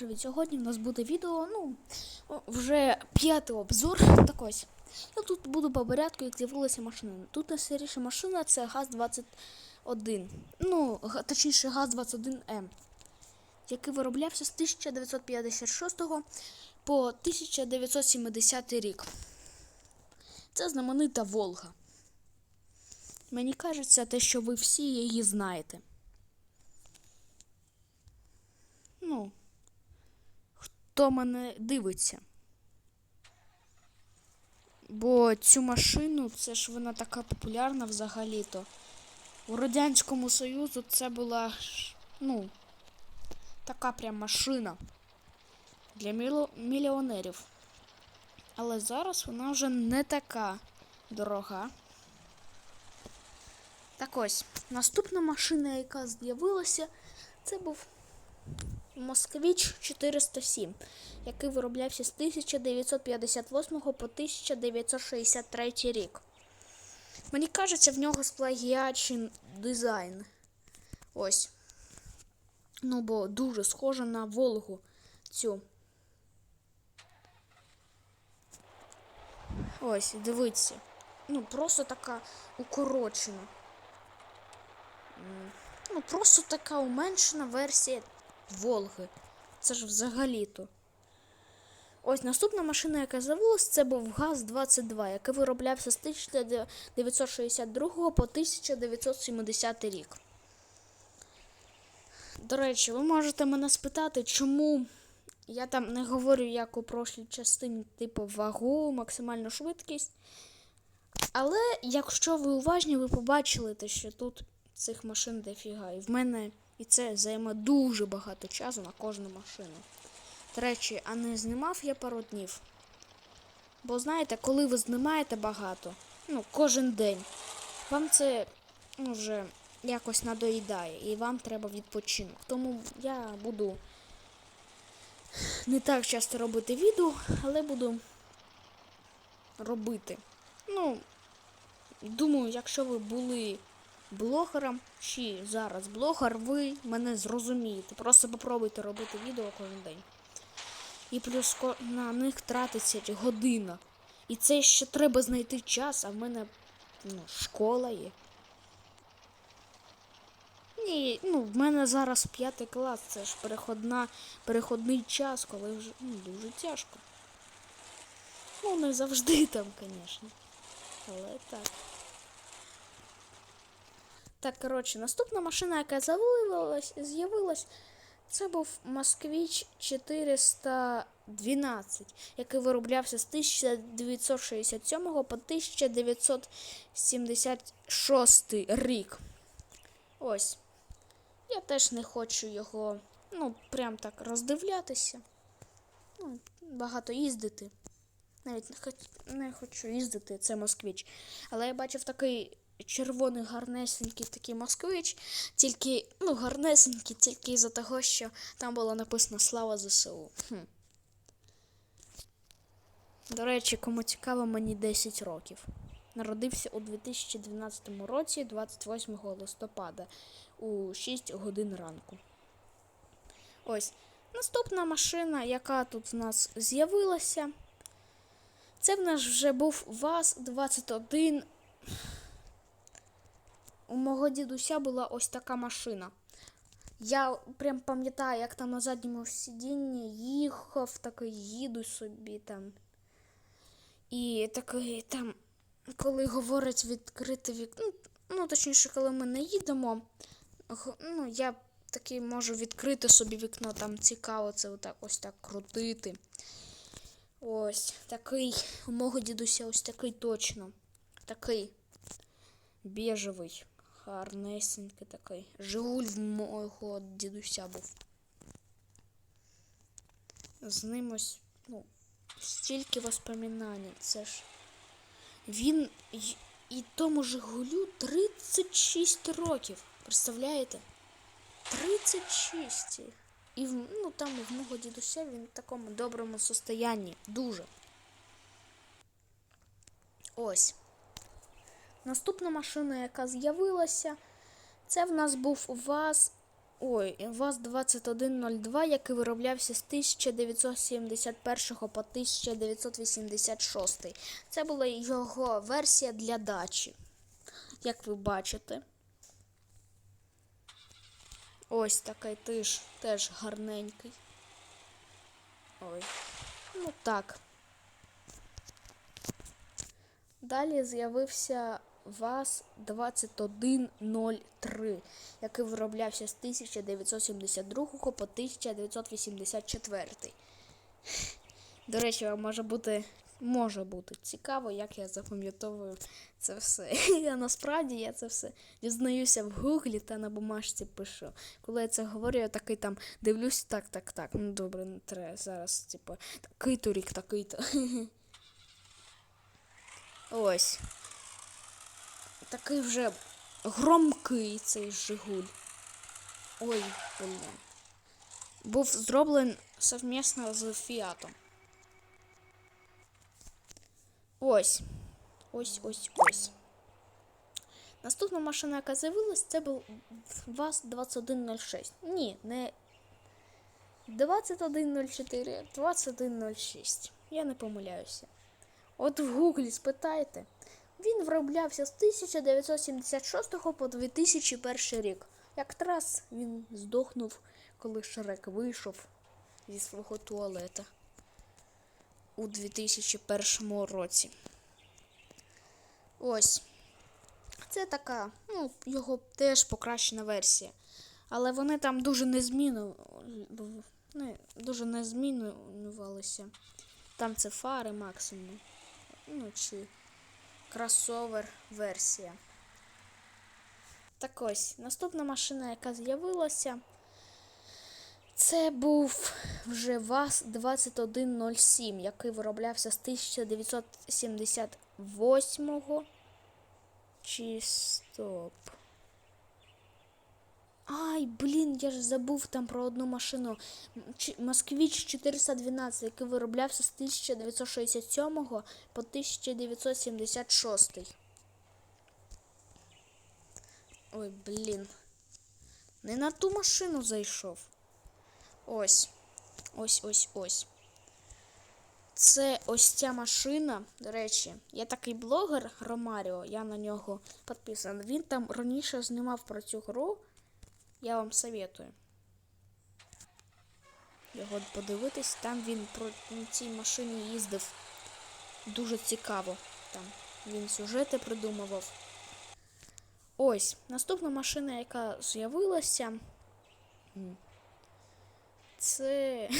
привіт! Сьогодні в нас буде відео, ну, вже п'ятий обзор. Так ось. Я тут буду по порядку, як з'явилася машина. Тут найстаріша машина це ГАЗ-21. Ну, точніше, ГАЗ-21М, який вироблявся з 1956 по 1970 рік. Це знаменита Волга. Мені кажеться, те, що ви всі її знаєте. Ну, хто мене дивиться. Бо цю машину, це ж вона така популярна взагалі-то. У Радянському Союзу це була, ну, така прям машина для мільйонерів. Але зараз вона вже не така дорога. Так ось, наступна машина, яка з'явилася, це був Москвич 407, який вироблявся з 1958 по 1963 рік. Мені кажеться, в нього сплагіачий дизайн. Ось. Ну, бо дуже схоже на Волгу цю. Ось, дивіться. Ну, просто така укорочена. Ну, просто така уменшена версія Волги. Це ж взагалі-то. Ось наступна машина, яка з'явилась, це був ГАЗ-22, який вироблявся з 1962 по 1970 рік. До речі, ви можете мене спитати, чому я там не говорю, як у прошлій частині, типу вагу, максимальну швидкість. Але якщо ви уважні, ви побачили те, що тут цих машин дофіга. І в мене і це займе дуже багато часу на кожну машину. До речі, а не знімав я пару днів. Бо знаєте, коли ви знімаєте багато, ну, кожен день, вам це ну, вже якось надоїдає і вам треба відпочинок. Тому я буду не так часто робити відео, але буду робити. Ну, думаю, якщо ви були блогером чи зараз блогер, ви мене зрозумієте. Просто попробуйте робити відео кожен день. І плюс на них тратиться година. І це ще треба знайти час, а в мене ну, школа є. Ні, ну, в мене зараз п'ятий клас, це ж переходна, переходний час, коли вже ну, дуже тяжко. Ну, не завжди там, звісно. Але так. Так, коротше, наступна машина, яка з'явилась, це був Москвич 412, який вироблявся з 1967 по 1976 рік. Ось. Я теж не хочу його, ну, прям так роздивлятися. Ну, багато їздити. Навіть не, хочу їздити, це москвич. Але я бачив такий червоний гарнесенький такий москвич, тільки, ну, гарнесенький, тільки із-за того, що там було написано Слава ЗСУ. Хм. До речі, кому цікаво, мені 10 років. Народився у 2012 році, 28 листопада, у 6 годин ранку. Ось. Наступна машина, яка тут в нас з'явилася. Це в нас вже був ВАЗ-21. У мого дідуся була ось така машина. Я прям пам'ятаю, як там на задньому сидінні їхав, такий їду собі там. І такий там, коли говорять відкрити вікно, ну, ну точніше, коли ми не їдемо, ну, я такий можу відкрити собі вікно, там цікаво це отак, ось так крутити. Ось такий у мого дідуся ось такий точно. Такий біжевий, гарнесенький такий. Жигуль в мого дідуся був. З ним ось, ну, стільки воспоминань. Це ж. Він і тому Жигулю 36 років. Представляєте? 36. І ну, там в мого дідуся він в такому доброму состоянні. Дуже. Ось. Наступна машина, яка з'явилася, це в нас був ВАЗ Ой, ВАЗ-2102, який вироблявся з 1971 по 1986. Це була його версія для дачі. Як ви бачите. Ось такий теж, теж гарненький. Ой. Ну так. Далі з'явився ВАЗ-2103, який вироблявся з 1972 по 1984. До речі, вам може бути, може бути цікаво, як я запам'ятовую це все. А насправді я це все дізнаюся в гуглі та на бумажці пишу. Коли я це говорю, я такий там дивлюсь, так, так, так. Ну добре, не треба зараз, типу, такий-то рік, такий-то. Ось. Такий вже громкий цей Жигуль. Ой, блін. Був зроблений совмісно з Фіатом. Ось. Ось, ось, ось. Наступна машина, яка з'явилась, це був ВАЗ-2106. Ні, не 2104, 2106. Я не помиляюся. От в Гуглі спитайте. Він вироблявся з 1976 по 2001 рік. Якраз він здохнув, коли Шрек вийшов зі свого туалета у 2001 році. Ось. Це така, ну, його теж покращена версія. Але вони там дуже не зміну... не, дуже не змінювалися. Там це фари максимум. Ну, чи кросовер версія. Так ось, наступна машина, яка з'явилася, це був вже ВАЗ-2107, який вироблявся з 1978 чи стоп. Ай, блін, я ж забув там про одну машину. Ч- Москвич 412, який вироблявся з 1967 по 1976. Ой, блін. Не на ту машину зайшов. Ось. Ось, ось, ось. Це ось ця машина. До речі, є такий блогер Ромаріо, я на нього підписаний. Він там раніше знімав про цю гру. Я вам советую. Його подивитись, там він про цій машині їздив. Дуже цікаво. Там він сюжети придумував. Ось, наступна машина, яка з'явилася. Це.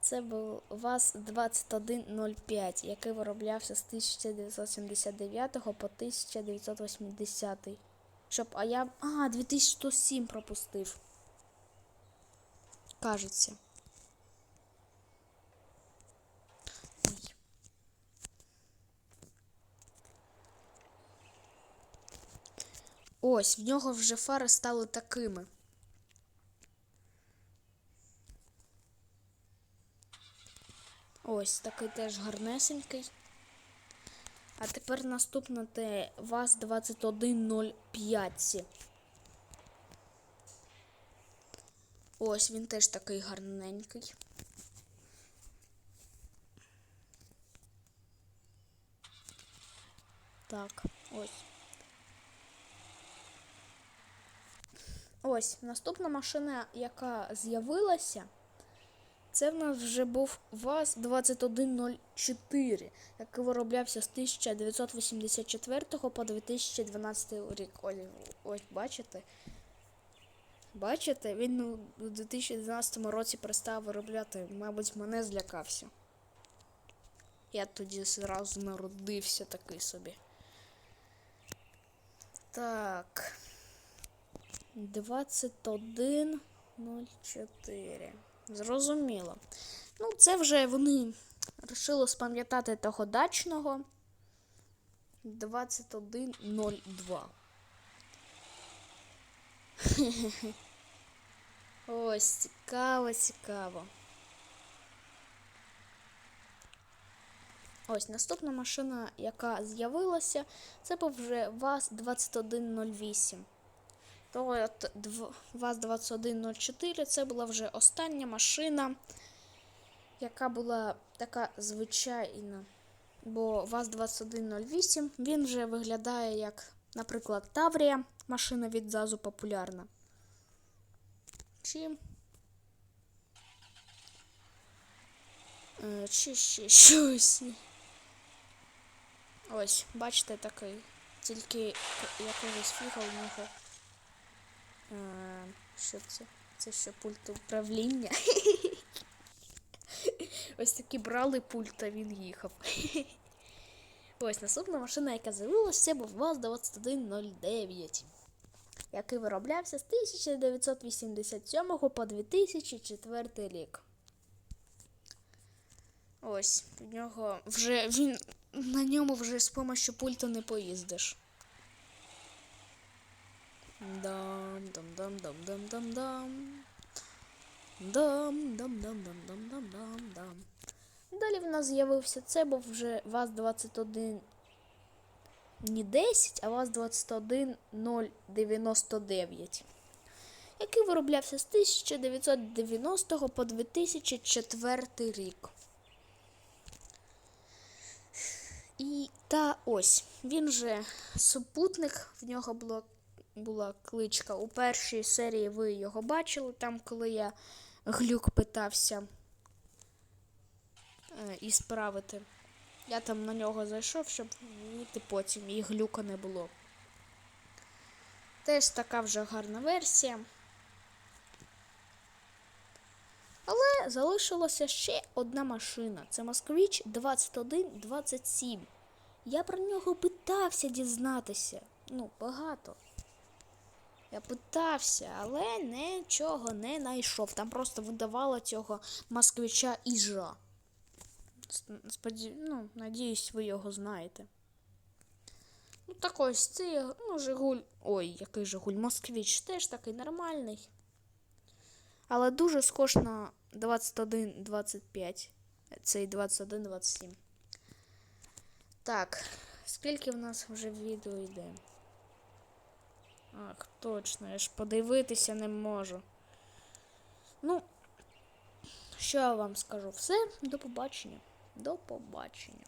Це був ВАЗ-2105, який вироблявся з 1979 по 1980. Щоб, а я. А, 2107 пропустив. Кажеться. Ось, в нього вже фари стали такими. Ось такий теж гарнесенький. А тепер наступне те ВАЗ-2105. Ось він теж такий гарненький. Так, ось. Ось наступна машина, яка з'явилася. Це в нас вже був ВАЗ-2104, який вироблявся з 1984 по 2012 рік. Ось, бачите? Бачите, він у 2012 році перестав виробляти, мабуть, мене злякався. Я тоді зразу народився такий собі. Так. 21.04. Зрозуміло. Ну, це вже вони вирішили спам'ятати того дачного 21.02. Ось, цікаво, цікаво. Ось наступна машина, яка з'явилася, це був вже ВАЗ-2108. То от ВАЗ-2104 це була вже остання машина, яка була така звичайна. Бо ВАЗ-2108 він вже виглядає як, наприклад, Таврія, машина від ЗАЗу популярна. Чи Е, Чи ще щось. Ось, бачите, такий. Тільки якогось фіга в нього. Що це? Це що пульт управління. Ось такі брали пульт, а він їхав. Ось наступна машина, яка з'явилася, був ВАЗ-2109, який вироблявся з 1987 по 2004 рік. Ось, в нього вже він на ньому вже з помощью пульта не поїздиш. Дам дам дам дам дам дам дам. Дам дам дам дам дам дам дам дам. Далі в нас з'явився це був вже ВАЗ-21 не 10, а ВАЗ-21 який вироблявся з 1990 по 2004 рік. І та ось він же супутник, в нього було, була кличка. У першій серії ви його бачили, там, коли я глюк питався е, і справити. Я там на нього зайшов, щоб вийти потім, і глюка не було. Теж така вже гарна версія. Але залишилася ще одна машина. Це Москвич 2127. Я про нього питався дізнатися. Ну, багато. Я питався, але нічого не знайшов. Там просто видавало цього москвича іжа. Споді... Ну, надіюсь, ви його знаєте. Ну, так ось цей, ну, Жигуль. Ой, який Жигуль, Москвич теж такий нормальний. Але дуже схож на 21-25. Цей 21-27. Так, скільки в нас вже відео йде? Ах, точно, я ж подивитися не можу. Ну, що я вам скажу? Все, до побачення. До побачення.